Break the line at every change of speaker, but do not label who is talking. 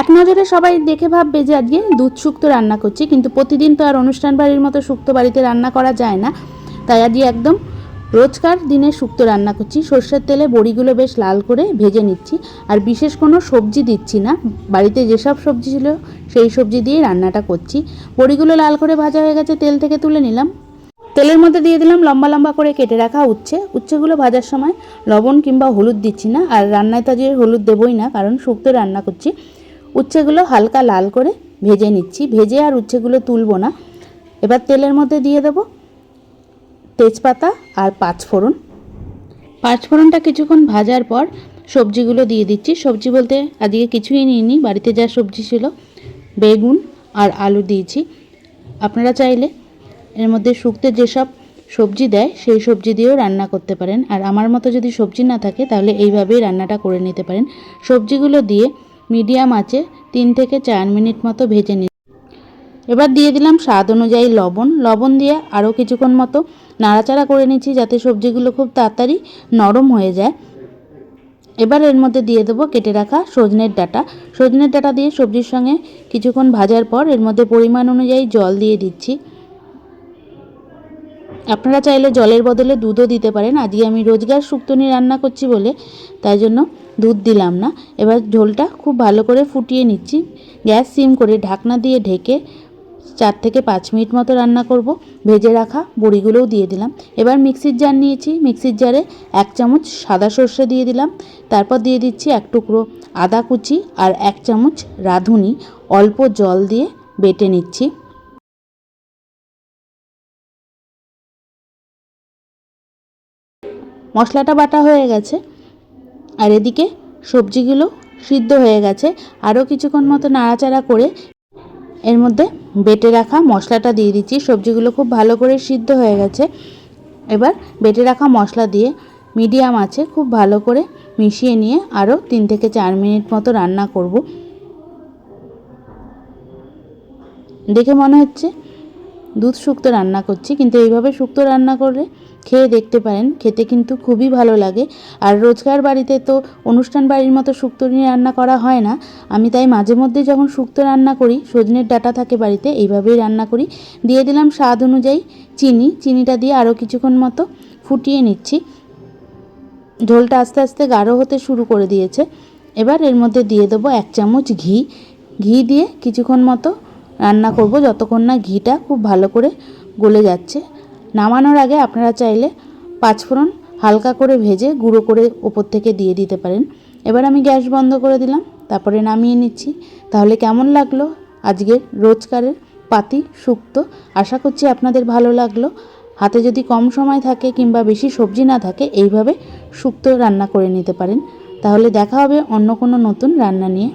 এক নজরে সবাই দেখে ভাববে যে আজকে দুধ শুক্তো রান্না করছি, কিন্তু প্রতিদিন তো আর অনুষ্ঠান বাড়ির মতো শুক্তো বাড়িতে রান্না করা যায় না। তাই আজকে একদম রোজকার দিনে শুক্তো রান্না করছি। সর্ষের তেলে বড়িগুলো বেশ লাল করে ভেজে নিচ্ছি, আর বিশেষ কোনো সবজি দিচ্ছি না। বাড়িতে যেসব সবজি ছিল সেই সবজি দিয়ে রান্নাটা করছি। বড়িগুলো লাল করে ভাজা হয়ে গেছে, তেল থেকে তুলে নিলাম। তেলের মধ্যে দিয়ে দিলাম লম্বা লম্বা করে কেটে রাখা উচ্ছে। উচ্ছেগুলো ভাজার সময় লবণ কিংবা হলুদ দিচ্ছি না, আর রান্নায় তো আজকে হলুদ দেবই না, কারণ শুক্তো রান্না করছি। উচ্ছেগুলো হালকা লাল করে ভেজে নিচ্ছি। ভেজে আর উচ্ছেগুলো তুলবো না। এবার তেলের মধ্যে দিয়ে দেবো তেজপাতা আর পাঁচফোড়ন। পাঁচফোড়নটা কিছুক্ষণ ভাজার পর সবজিগুলো দিয়ে দিচ্ছি। সবজি বলতে আজকে কিছুই নিইনি, বাড়িতে যা সবজি ছিল, বেগুন আর আলু দিয়েছি। আপনারা চাইলে এর মধ্যে শুক্তে যেসব সবজি দেয়, সেই সবজি দিয়েও রান্না করতে পারেন। আর আমার মতো যদি সবজি না থাকে, তাহলে এইভাবেই রান্নাটা করে নিতে পারেন। সবজিগুলো দিয়ে মিডিয়াম আঁচে তিন থেকে চার মিনিট মতো ভেজে নিই এবার দিয়ে দিলাম স্বাদ অনুযায়ী লবণ। লবণ দিয়ে আরও কিছুক্ষণ মতো নাড়াচাড়া করে নিচ্ছি যাতে সবজিগুলো খুব তাড়াতাড়ি নরম হয়ে যায়। এবার এর মধ্যে দিয়ে দেবো কেটে রাখা সজনের ডাটা। সজনের ডাটা দিয়ে সবজির সঙ্গে কিছুক্ষণ ভাজার পর এর মধ্যে পরিমাণ অনুযায়ী জল দিয়ে দিচ্ছি। আপনারা চাইলে জলের বদলে দুধও দিতে পারেন। আজকে আমি রোজগার শুক্তনি রান্না করছি বলে, তাই জন্য দুধ দিলাম না। এবার ঝোলটা খুব ভালো করে ফুটিয়ে নিচ্ছি। গ্যাস সিম করে ঢাকনা দিয়ে ঢেকে চার থেকে পাঁচ মিনিট মতো রান্না করব। ভেজে রাখা বড়িগুলোও দিয়ে দিলাম। এবার মিক্সির জার নিয়েছি। মিক্সির জারে এক চামচ সাদা সর্ষে দিয়ে দিলাম। তারপর দিয়ে দিচ্ছি এক টুকরো আদা কুচি আর এক চামচ রাঁধুনি। অল্প জল দিয়ে বেটে নিচ্ছি। মশলাটা বাটা হয়ে গেছে। আর এদিকে সবজিগুলো সিদ্ধ হয়ে গেছে। আরও কিছুক্ষণ মতো নাড়াচাড়া করে এর মধ্যে বেটে রাখা মশলাটা দিয়ে দিচ্ছি। সবজিগুলো খুব ভালো করে সিদ্ধ হয়ে গেছে। এবার বেটে রাখা মশলা দিয়ে মিডিয়াম আছে, খুব ভালো করে মিশিয়ে নিয়ে আরও তিন থেকে চার মিনিট মতো রান্না করব। দেখে মনে হচ্ছে দুধ শুক্তো রান্না করছি। কিন্তু এইভাবে শুক্তো রান্না করলে খেয়ে দেখতে পারেন, খেতে কিন্তু খুবই ভালো লাগে। আর রোজকার বাড়িতে তো অনুষ্ঠান বাড়ির মতো শুক্তো নিয়ে রান্না করা হয় না। আমি তাই মাঝে মধ্যে যখন শুক্তো রান্না করি, সজনের ডাটা থাকে বাড়িতে, এইভাবেই রান্না করি। দিয়ে দিলাম স্বাদ অনুযায়ী চিনি। চিনিটা দিয়ে আরও কিছুক্ষণ মতো ফুটিয়ে নিচ্ছি। ঝোলটা আস্তে আস্তে গাঢ় হতে শুরু করে দিয়েছে। এবার এর মধ্যে দিয়ে দেবো এক চামচ ঘি। ঘি দিয়ে কিছুক্ষণ মতো রান্না করব যতক্ষণ না ঘিটা খুব ভালো করে গলে যাচ্ছে। নামানোর আগে আপনারা চাইলে পাঁচফোড়ন হালকা করে ভেজে গুঁড়ো করে ওপর থেকে দিয়ে দিতে পারেন। এবার আমি গ্যাস বন্ধ করে দিলাম, তারপরে নামিয়ে নিচ্ছি। তাহলে কেমন লাগল আজকের রোজকারের পাতি শুক্তো আশা করছি আপনাদের ভালো লাগল। হাতে যদি কম সময় থাকে কিংবা বেশি সবজি না থাকে, এইভাবে শুক্তো রান্না করে নিতে পারেন। তাহলে দেখা হবে অন্য কোনো নতুন রান্না নিয়ে।